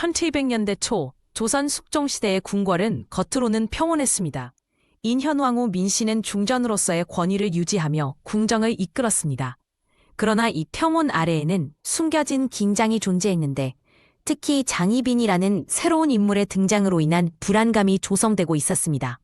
1700년대 초 조선 숙종시대의 궁궐은 겉으로는 평온했습니다. 인현왕후 민씨는 중전으로서의 권위를 유지하며 궁정을 이끌었습니다. 그러나 이 평온 아래에는 숨겨진 긴장이 존재했는데 특히 장희빈이라는 새로운 인물의 등장으로 인한 불안감이 조성되고 있었습니다.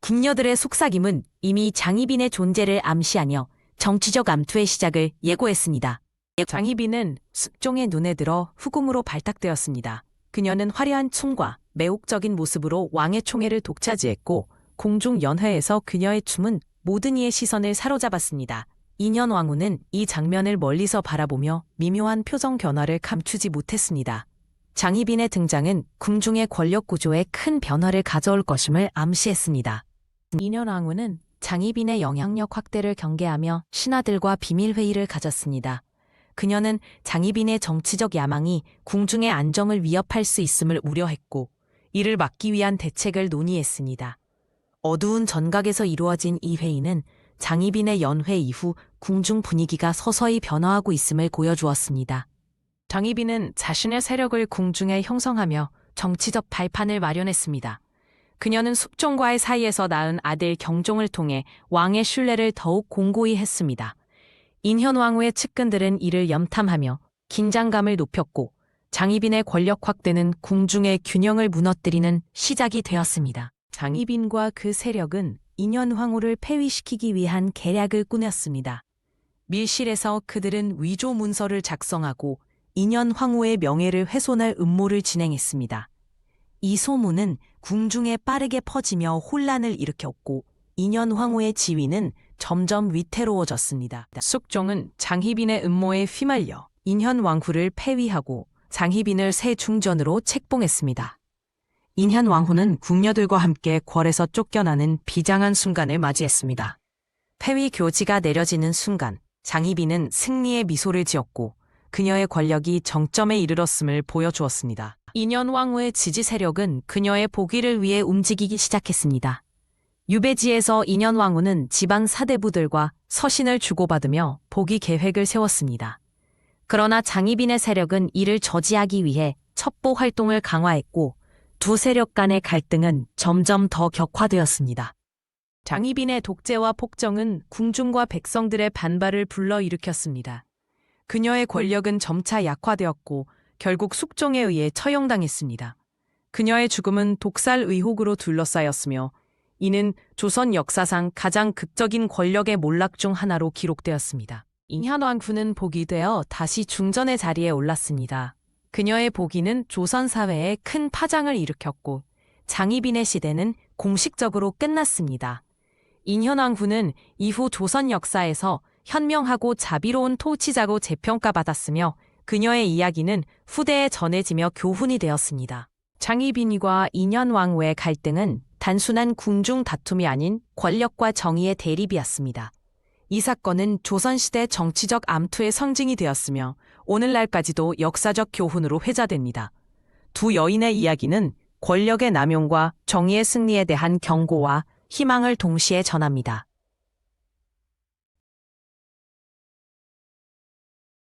궁녀들의 속삭임은 이미 장희빈의 존재를 암시하며 정치적 암투의 시작을 예고했습니다. 장희빈은 숙종의 눈에 들어 후궁으로 발탁되었습니다. 그녀는 화려한 총과 매혹적인 모습으로 왕의 총애를 독차지했고 공중 연회에서 그녀의 춤은 모든 이의 시선을 사로잡았습니다. 인현 왕후는 이 장면을 멀리서 바라보며 미묘한 표정 변화를 감추지 못했습니다. 장희빈의 등장은 궁중의 권력 구조에 큰 변화를 가져올 것임을 암시했습니다. 인현 왕후는 장희빈의 영향력 확대를 경계하며 신하들과 비밀 회의를 가졌습니다. 그녀는 장희빈의 정치적 야망이 궁중의 안정을 위협할 수 있음을 우려했고 이를 막기 위한 대책을 논의했습니다. 어두운 전각에서 이루어진 이 회의는 장희빈의 연회 이후 궁중 분위기가 서서히 변화하고 있음을 보여주었습니다. 장희빈은 자신의 세력을 궁중에 형성하며 정치적 발판을 마련했습니다. 그녀는 숙종과의 사이에서 낳은 아들 경종을 통해 왕의 신뢰를 더욱 공고히 했습니다. 인현 왕후의 측근들은 이를 염탐하며 긴장감을 높였고 장희빈의 권력 확대는 궁중의 균형을 무너뜨리는 시작이 되었습니다. 장희빈과 그 세력은 인현 황후를 폐위시키기 위한 계략을 꾸몄습니다. 밀실에서 그들은 위조 문서를 작성하고 인현 황후의 명예를 훼손할 음모를 진행했습니다. 이 소문은 궁중에 빠르게 퍼지며 혼란을 일으켰고 인현 황후의 지위는 점점 위태로워졌습니다. 숙종은 장희빈의 음모에 휘말려 인현 왕후를 폐위하고 장희빈을 새 중전으로 책봉했습니다. 인현 왕후는 궁녀들과 함께 궐에서 쫓겨나는 비장한 순간을 맞이했습니다. 폐위 교지가 내려지는 순간 장희빈은 승리의 미소를 지었고 그녀의 권력이 정점에 이르렀음을 보여주었습니다. 인현 왕후의 지지 세력은 그녀의 복위를 위해 움직이기 시작했습니다. 유배지에서 인현 왕후는 지방 사대부들과 서신을 주고받으며 복위 계획을 세웠습니다. 그러나 장희빈의 세력은 이를 저지하기 위해 첩보 활동을 강화했고 두 세력 간의 갈등은 점점 더 격화되었습니다. 장희빈의 독재와 폭정은 궁중과 백성들의 반발을 불러일으켰습니다. 그녀의 권력은 점차 약화되었고 결국 숙종에 의해 처형당했습니다. 그녀의 죽음은 독살 의혹으로 둘러싸였으며 이는 조선 역사상 가장 극적인 권력의 몰락 중 하나로 기록되었습니다. 인현왕후는 복이 되어 다시 중전의 자리에 올랐습니다. 그녀의 복위는 조선 사회에 큰 파장을 일으켰고 장희빈의 시대는 공식적으로 끝났습니다. 인현왕후는 이후 조선 역사에서 현명하고 자비로운 통치자로 재평가받았으며 그녀의 이야기는 후대에 전해지며 교훈이 되었습니다. 장희빈과 인현왕후의 갈등은 단순한 궁중 다툼이 아닌 권력과 정의의 대립이었습니다. 이 사건은 조선시대 정치적 암투의 상징이 되었으며 오늘날까지도 역사적 교훈으로 회자됩니다. 두 여인의 이야기는 권력의 남용과 정의의 승리에 대한 경고와 희망을 동시에 전합니다.